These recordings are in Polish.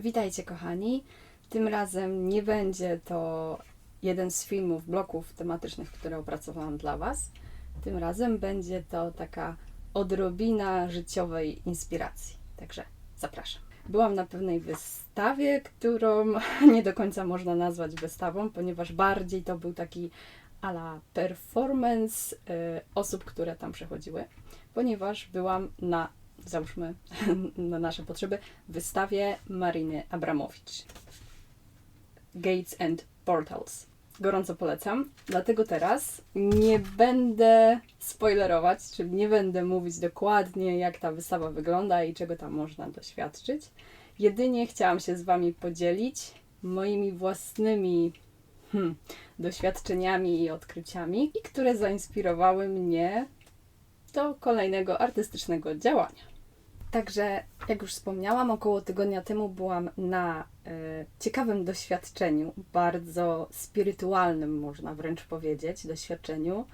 Witajcie kochani. Tym razem nie będzie to jeden z filmów, bloków tematycznych, które opracowałam dla Was. Tym razem będzie to taka odrobina życiowej inspiracji. Także zapraszam. Byłam na pewnej wystawie, którą nie do końca można nazwać wystawą, ponieważ bardziej to był taki ala performance y, osób, które tam przechodziły, ponieważ byłam na, załóżmy na nasze potrzeby, wystawie Mariny Abramowicz. Gates and Portals. Gorąco polecam. Dlatego teraz nie będę spoilerować, czyli nie będę mówić dokładnie, jak ta wystawa wygląda i czego tam można doświadczyć. Jedynie chciałam się z Wami podzielić moimi własnymi hmm, doświadczeniami i odkryciami, i które zainspirowały mnie do kolejnego artystycznego działania. Także, jak już wspomniałam, około tygodnia temu byłam na e, ciekawym doświadczeniu, bardzo spirytualnym, można wręcz powiedzieć, doświadczeniu.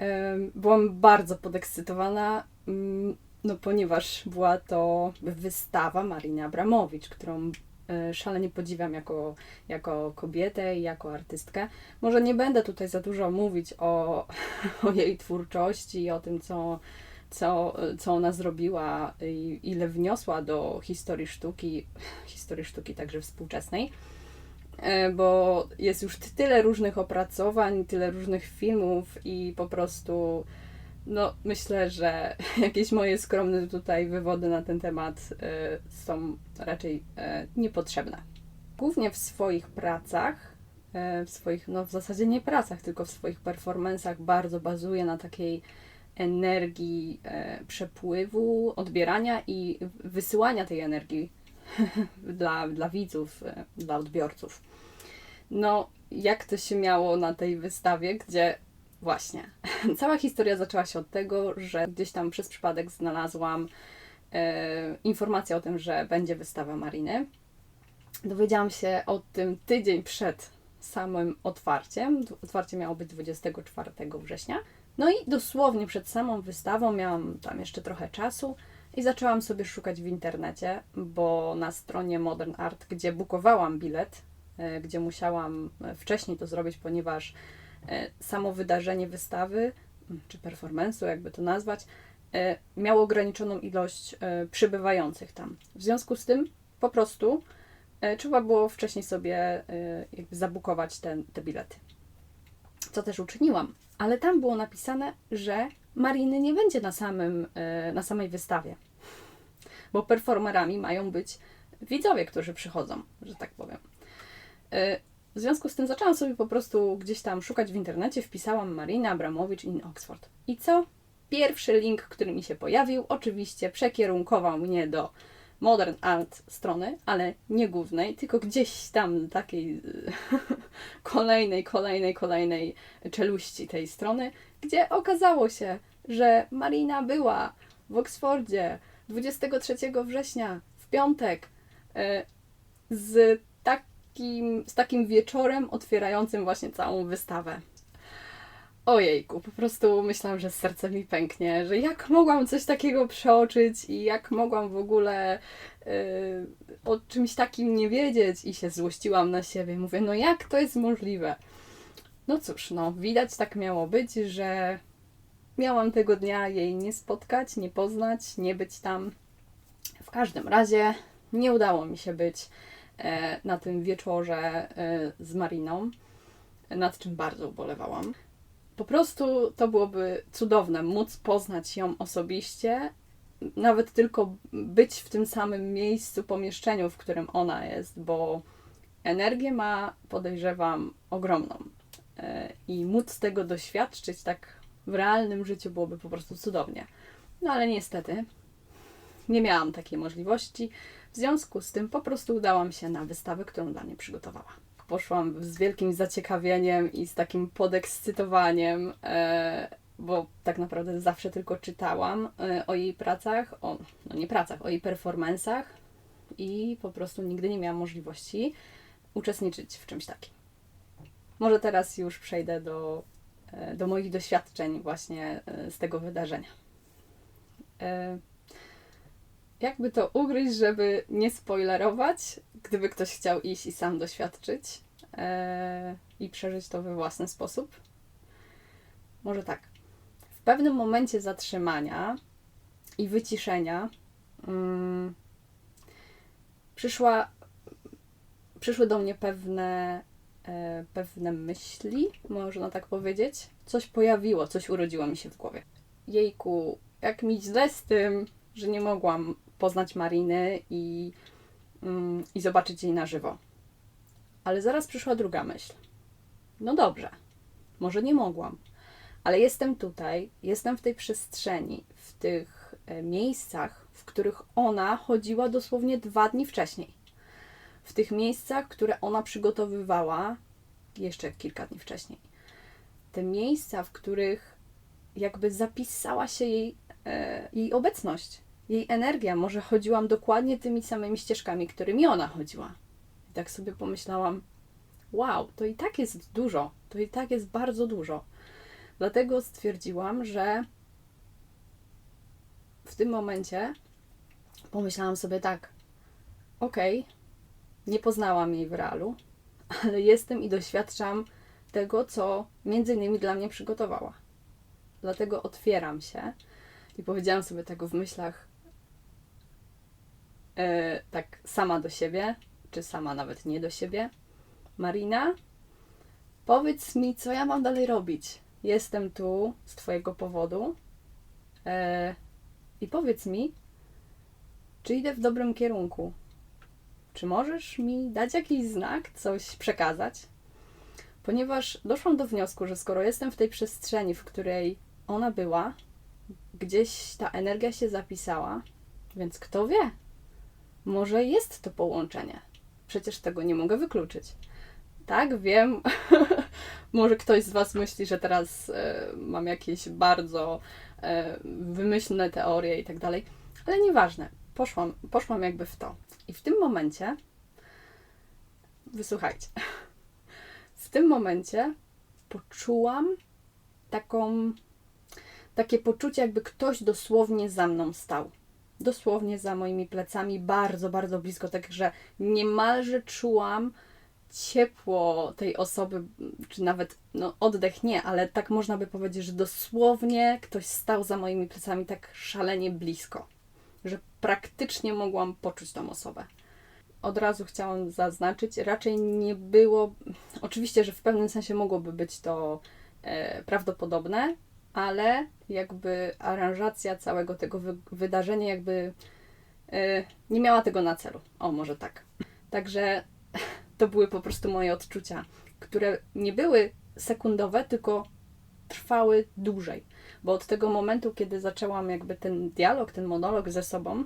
E, byłam bardzo podekscytowana, mm, no, ponieważ była to wystawa Mariny Abramowicz, którą szalenie podziwiam jako, jako kobietę i jako artystkę. Może nie będę tutaj za dużo mówić o, o jej twórczości i o tym, co co, co ona zrobiła i ile wniosła do historii sztuki, historii sztuki także współczesnej, e, bo jest już tyle różnych opracowań, tyle różnych filmów i po prostu no, myślę, że jakieś moje skromne tutaj wywody na ten temat y, są raczej y, niepotrzebne. Głównie w swoich pracach, y, w swoich, no w zasadzie nie pracach, tylko w swoich performansach bardzo bazuje na takiej energii e, przepływu, odbierania i wysyłania tej energii dla, dla widzów, e, dla odbiorców. No, jak to się miało na tej wystawie, gdzie właśnie cała historia zaczęła się od tego, że gdzieś tam przez przypadek znalazłam e, informację o tym, że będzie wystawa Mariny. Dowiedziałam się o tym tydzień przed samym otwarciem. Otwarcie miało być 24 września. No i dosłownie przed samą wystawą miałam tam jeszcze trochę czasu i zaczęłam sobie szukać w internecie, bo na stronie Modern Art, gdzie bukowałam bilet, e, gdzie musiałam e, wcześniej to zrobić, ponieważ samo wydarzenie wystawy, czy performance'u, jakby to nazwać, miało ograniczoną ilość przybywających tam. W związku z tym po prostu trzeba było wcześniej sobie jakby zabukować ten, te bilety. Co też uczyniłam ale tam było napisane, że Mariny nie będzie na, samym, e, na samej wystawie, bo performerami mają być widzowie, którzy przychodzą, że tak powiem. W związku z tym zaczęłam sobie po prostu gdzieś tam szukać w internecie, wpisałam Marina Abramowicz in Oxford. I co? Pierwszy link, który mi się pojawił, oczywiście przekierunkował mnie do modern art strony, ale nie głównej, tylko gdzieś tam takiej kolejnej, kolejnej, kolejnej czeluści tej strony, gdzie okazało się, że Marina była w Oksfordzie 23 września, w piątek, e, z takim, z takim wieczorem otwierającym właśnie całą wystawę. Ojejku, po prostu myślałam, że serce mi pęknie, że jak mogłam coś takiego przeoczyć i jak mogłam w ogóle yy, o czymś takim nie wiedzieć i się złościłam na siebie. Mówię, no jak to jest możliwe? No cóż, no widać tak miało być, że miałam tego dnia jej nie spotkać, nie poznać, nie być tam. W każdym razie nie udało mi się być na tym wieczorze e, z Mariną, nad czym bardzo ubolewałam. Po prostu to byłoby cudowne, móc poznać ją osobiście, nawet tylko być w tym samym miejscu, pomieszczeniu, w którym ona jest, bo energię ma, podejrzewam, ogromną. E, I móc tego doświadczyć tak w realnym życiu byłoby po prostu cudownie. No ale niestety nie miałam takiej możliwości. W związku z tym po prostu udałam się na wystawę, którą dla mnie przygotowała poszłam z wielkim zaciekawieniem i z takim podekscytowaniem, e, bo tak naprawdę zawsze tylko czytałam e, o jej pracach, o, no nie pracach, o jej performansach i po prostu nigdy nie miałam możliwości uczestniczyć w czymś takim. Może teraz już przejdę do, e, do moich doświadczeń właśnie z tego wydarzenia. Jakby to ugryźć, żeby nie spoilerować, gdyby ktoś chciał iść i sam doświadczyć e, i przeżyć to we własny sposób. Może tak. W pewnym momencie zatrzymania i wyciszenia mm, przyszła, przyszły do mnie pewne, e, pewne myśli, można tak powiedzieć. Coś pojawiło, coś urodziło mi się w głowie. Jejku, jak mi źle z tym, że nie mogłam poznać Mariny i, mm, i zobaczyć jej na żywo. Ale zaraz przyszła druga myśl. No dobrze, może nie mogłam, ale jestem tutaj, jestem w tej przestrzeni, w tych e, miejscach, w których ona chodziła dosłownie dwa dni wcześniej. W tych miejscach, które ona przygotowywała jeszcze kilka dni wcześniej. Te miejsca, w których jakby zapisała się jej, e, jej obecność, jej energia. Może chodziłam dokładnie tymi samymi ścieżkami, którymi ona chodziła. I tak sobie pomyślałam, wow, to i tak jest dużo, to i tak jest bardzo dużo. Dlatego stwierdziłam, że w tym momencie pomyślałam sobie tak, okej, okay, nie poznałam jej w realu, ale jestem i doświadczam tego, co między innymi dla mnie przygotowała. Dlatego otwieram się i powiedziałam sobie tego w myślach yy, tak sama do siebie, czy sama nawet nie do siebie. Marina, powiedz mi, co ja mam dalej robić. Jestem tu z Twojego powodu yy, i powiedz mi, czy idę w dobrym kierunku. Czy możesz mi dać jakiś znak, coś przekazać? Ponieważ doszłam do wniosku, że skoro jestem w tej przestrzeni, w której ona była, gdzieś ta energia się zapisała, więc kto wie? Może jest to połączenie. Przecież tego nie mogę wykluczyć. Tak, wiem. Może ktoś z Was myśli, że teraz e, mam jakieś bardzo e, wymyślne teorie i tak dalej, ale nieważne. Poszłam, poszłam jakby w to. I w tym momencie, wysłuchajcie, w tym momencie poczułam taką takie poczucie, jakby ktoś dosłownie za mną stał. Dosłownie za moimi plecami, bardzo, bardzo blisko, także niemalże czułam ciepło tej osoby, czy nawet no, oddech nie, ale tak można by powiedzieć, że dosłownie ktoś stał za moimi plecami tak szalenie blisko, że praktycznie mogłam poczuć tą osobę. Od razu chciałam zaznaczyć, raczej nie było, oczywiście, że w pewnym sensie mogłoby być to e, prawdopodobne, ale jakby aranżacja całego tego wy wydarzenia jakby yy, nie miała tego na celu. O, może tak. Także to były po prostu moje odczucia, które nie były sekundowe, tylko trwały dłużej. Bo od tego momentu, kiedy zaczęłam jakby ten dialog, ten monolog ze sobą,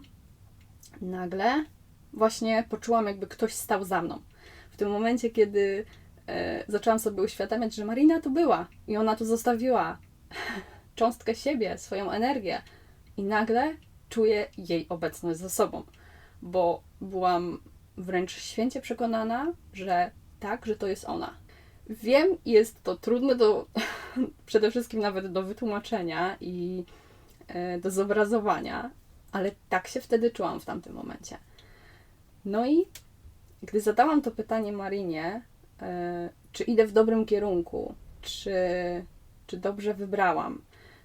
nagle właśnie poczułam, jakby ktoś stał za mną. W tym momencie, kiedy e, zaczęłam sobie uświadamiać, że Marina tu była i ona tu zostawiła cząstkę siebie, swoją energię i nagle czuję jej obecność ze sobą, bo byłam wręcz święcie przekonana, że tak, że to jest ona. Wiem, jest to trudne do przede wszystkim nawet do wytłumaczenia i e, do zobrazowania, ale tak się wtedy czułam w tamtym momencie. No i gdy zadałam to pytanie Marinie, e, czy idę w dobrym kierunku, czy czy dobrze wybrałam,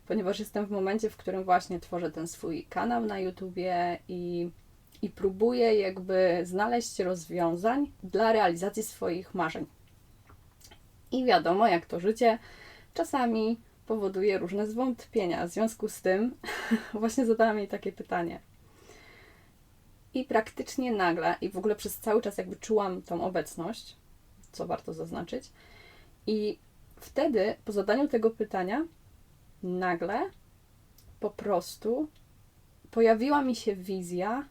ponieważ jestem w momencie, w którym właśnie tworzę ten swój kanał na YouTubie i, i próbuję jakby znaleźć rozwiązań dla realizacji swoich marzeń. I wiadomo, jak to życie czasami powoduje różne zwątpienia. W związku z tym właśnie zadałam jej takie pytanie. I praktycznie nagle, i w ogóle przez cały czas jakby czułam tą obecność, co warto zaznaczyć, i wtedy, po zadaniu tego pytania, nagle po prostu pojawiła mi się wizja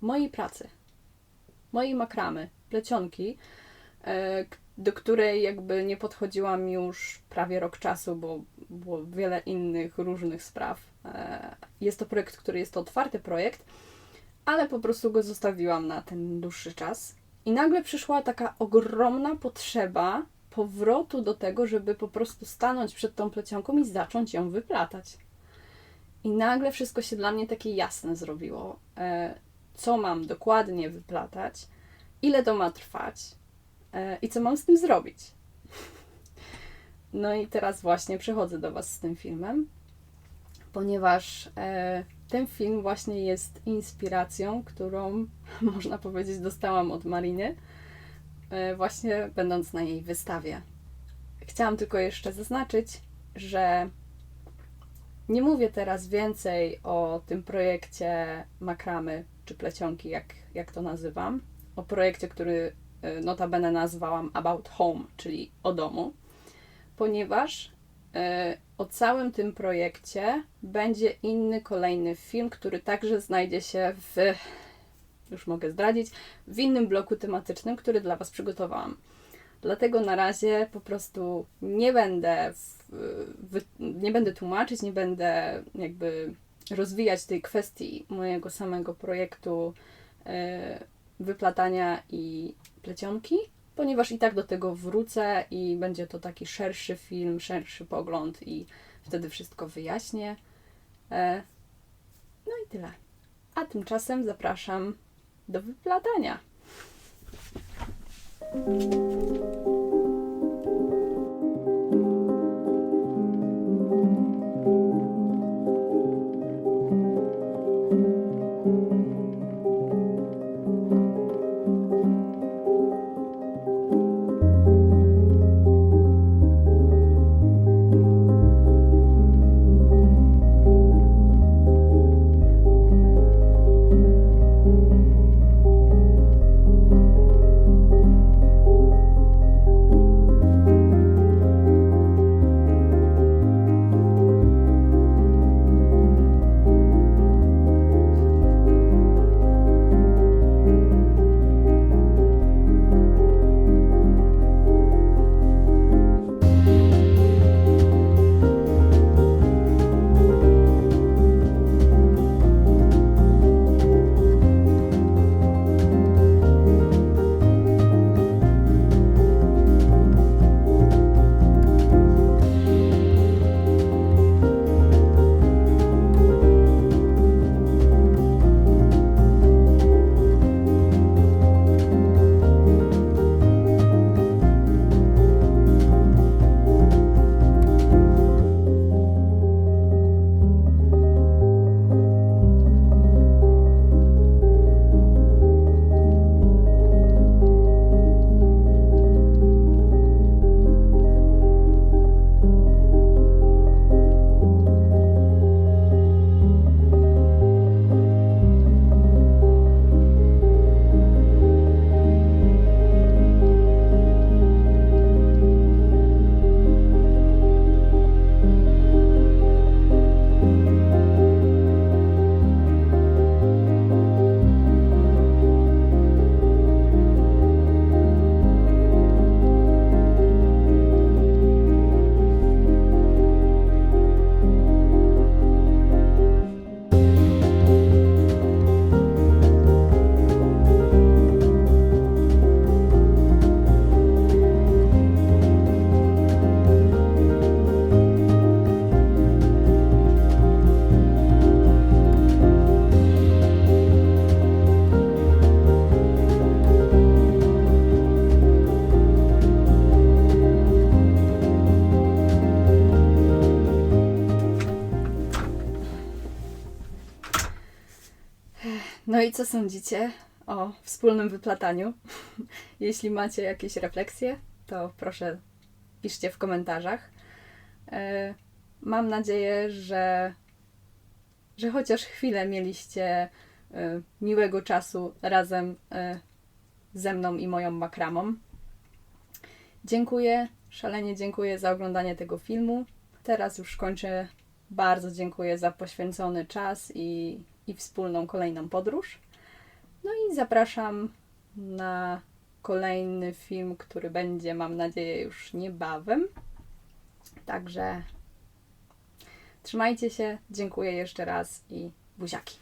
mojej pracy, mojej makramy, plecionki, e, do której jakby nie podchodziłam już prawie rok czasu, bo było wiele innych różnych spraw. E, jest to projekt, który jest to otwarty projekt, ale po prostu go zostawiłam na ten dłuższy czas. I nagle przyszła taka ogromna potrzeba powrotu do tego, żeby po prostu stanąć przed tą plecionką i zacząć ją wyplatać. I nagle wszystko się dla mnie takie jasne zrobiło. E, co mam dokładnie wyplatać, ile to ma trwać e, i co mam z tym zrobić. No i teraz właśnie przychodzę do Was z tym filmem, ponieważ e, ten film właśnie jest inspiracją, którą można powiedzieć dostałam od Mariny, właśnie będąc na jej wystawie. Chciałam tylko jeszcze zaznaczyć, że nie mówię teraz więcej o tym projekcie makramy czy plecionki, jak, jak to nazywam. O projekcie, który e, notabene nazwałam About Home, czyli o domu, ponieważ e, o całym tym projekcie będzie inny kolejny film, który także znajdzie się w, już mogę zdradzić, w innym bloku tematycznym, który dla Was przygotowałam. Dlatego na razie po prostu nie będę, w, nie będę tłumaczyć, nie będę jakby rozwijać tej kwestii mojego samego projektu e, wyplatania i plecionki, ponieważ i tak do tego wrócę i będzie to taki szerszy film, szerszy pogląd i wtedy wszystko wyjaśnię. E, no i tyle. A tymczasem zapraszam do wyplatania. No i co sądzicie o wspólnym wyplataniu? Jeśli macie jakieś refleksje, to proszę piszcie w komentarzach. E, Mam nadzieję, że, że chociaż chwilę mieliście e, miłego czasu razem e, ze mną i moją makramą. Dziękuję, szalenie dziękuję za oglądanie tego filmu. Teraz już kończę. Bardzo dziękuję za poświęcony czas i, i wspólną kolejną podróż. No i zapraszam na kolejny film, który będzie, mam nadzieję, już niebawem. Także trzymajcie się, dziękuję jeszcze raz i buziaki.